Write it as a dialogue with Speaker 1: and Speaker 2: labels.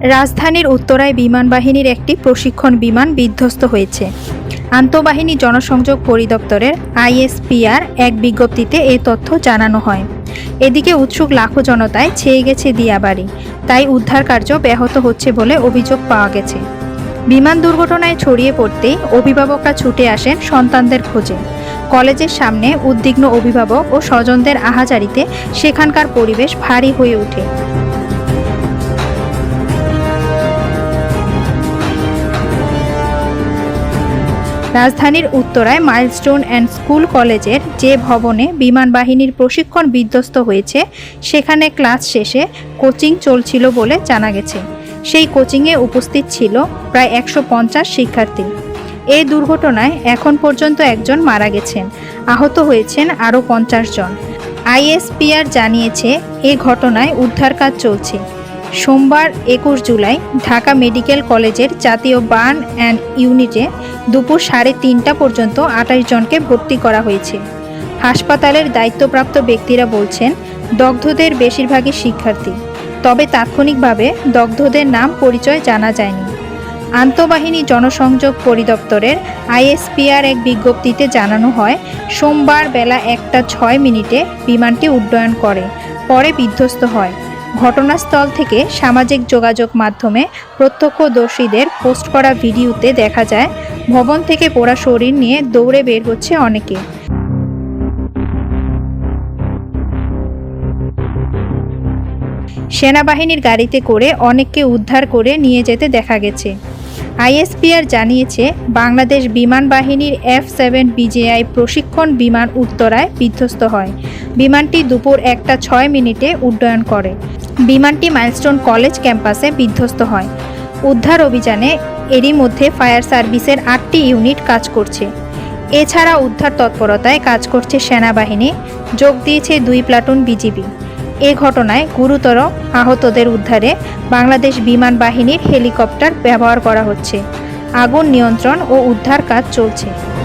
Speaker 1: রাজধানীর উত্তরায় বিমান বাহিনীর একটি প্রশিক্ষণ বিমান বিধ্বস্ত হয়েছে। আন্তঃবাহিনী জনসংযোগ পরিদপ্তরের আইএসপিআর এক বিজ্ঞপ্তিতে এ তথ্য জানানো হয়। এদিকে উৎসুক লাখো জনতায় ছেয়ে গেছে দিয়াবাড়ি। তাই উদ্ধার কার্য ব্যাহত হচ্ছে বলে অভিযোগ পাওয়া গেছে। বিমান দুর্ঘটনায় ছড়িয়ে পড়তেই অভিভাবকরা ছুটে আসেন সন্তানদের খোঁজে। কলেজের সামনে উদ্বিগ্ন অভিভাবক ও স্বজনদের আহাজারিতে সেখানকার পরিবেশ ভারী হয়ে ওঠে। রাজধানীর উত্তরায় মাইলস্টোন অ্যান্ড স্কুল কলেজের যে ভবনে বিমান বাহিনীর প্রশিক্ষণ বিধ্বস্ত হয়েছে, সেখানে ক্লাস শেষে কোচিং চলছিল বলে জানা গেছে। সেই কোচিংয়ে উপস্থিত ছিল প্রায় একশো পঞ্চাশ শিক্ষার্থী। এই দুর্ঘটনায় এখন পর্যন্ত একজন মারা গেছেন। আহত হয়েছেন আরও পঞ্চাশ জন। আইএসপিআর জানিয়েছে, এ ঘটনায় উদ্ধার কাজ চলছে। সোমবার একুশ জুলাই ঢাকা মেডিকেল কলেজের জাতীয় বার্ন অ্যান্ড ইউনিটে দুপুর সাড়ে তিনটা পর্যন্ত আঠাশ জনকে ভর্তি করা হয়েছে। হাসপাতালের দায়িত্বপ্রাপ্ত ব্যক্তিরা বলছেন, দগ্ধদের বেশিরভাগই শিক্ষার্থী। তবে তাৎক্ষণিকভাবে দগ্ধদের নাম পরিচয় জানা যায়নি। আন্তঃবাহিনী জনসংযোগ পরিদপ্তরের আইএসপিআর এক বিজ্ঞপ্তিতে জানানো হয়, সোমবার বেলা একটা ছয় মিনিটে বিমানটি উড্ডয়ন করে, পরে বিধ্বস্ত হয়। ঘটনাস্থল থেকে সামাজিক যোগাযোগ মাধ্যমে প্রত্যক্ষদর্শীদের পোস্ট করা ভিডিওতে দেখা যায়, ভবন থেকে পোড়া শরীর নিয়ে দৌড়ে বের হচ্ছে অনেকে। সেনাবাহিনীর গাড়িতে করে অনেককে উদ্ধার করে নিয়ে যেতে দেখা গেছে। আইএসপিআর জানিয়েছে, বাংলাদেশ বিমান বাহিনীর এফ সেভেন বিজেআই প্রশিক্ষণ বিমান উত্তরায় বিধ্বস্ত হয়। বিমানটি দুপুর একটা ছয় মিনিটে উড্ডয়ন করে। বিমানটি মাইলস্টোন কলেজ ক্যাম্পাসে বিধ্বস্ত হয়। উদ্ধার অভিযানে এরই মধ্যে ফায়ার সার্ভিসের আটটি ইউনিট কাজ করছে। এছাড়া উদ্ধার তৎপরতায় কাজ করছে সেনাবাহিনী, যোগ দিয়েছে দুই প্লাটুন বিজিবি। এ ঘটনায় গুরুতর আহতদের উদ্ধারে বাংলাদেশ বিমান বাহিনীর হেলিকপ্টার ব্যবহার করা হচ্ছে। আগুন নিয়ন্ত্রণ ও উদ্ধার কাজ চলছে।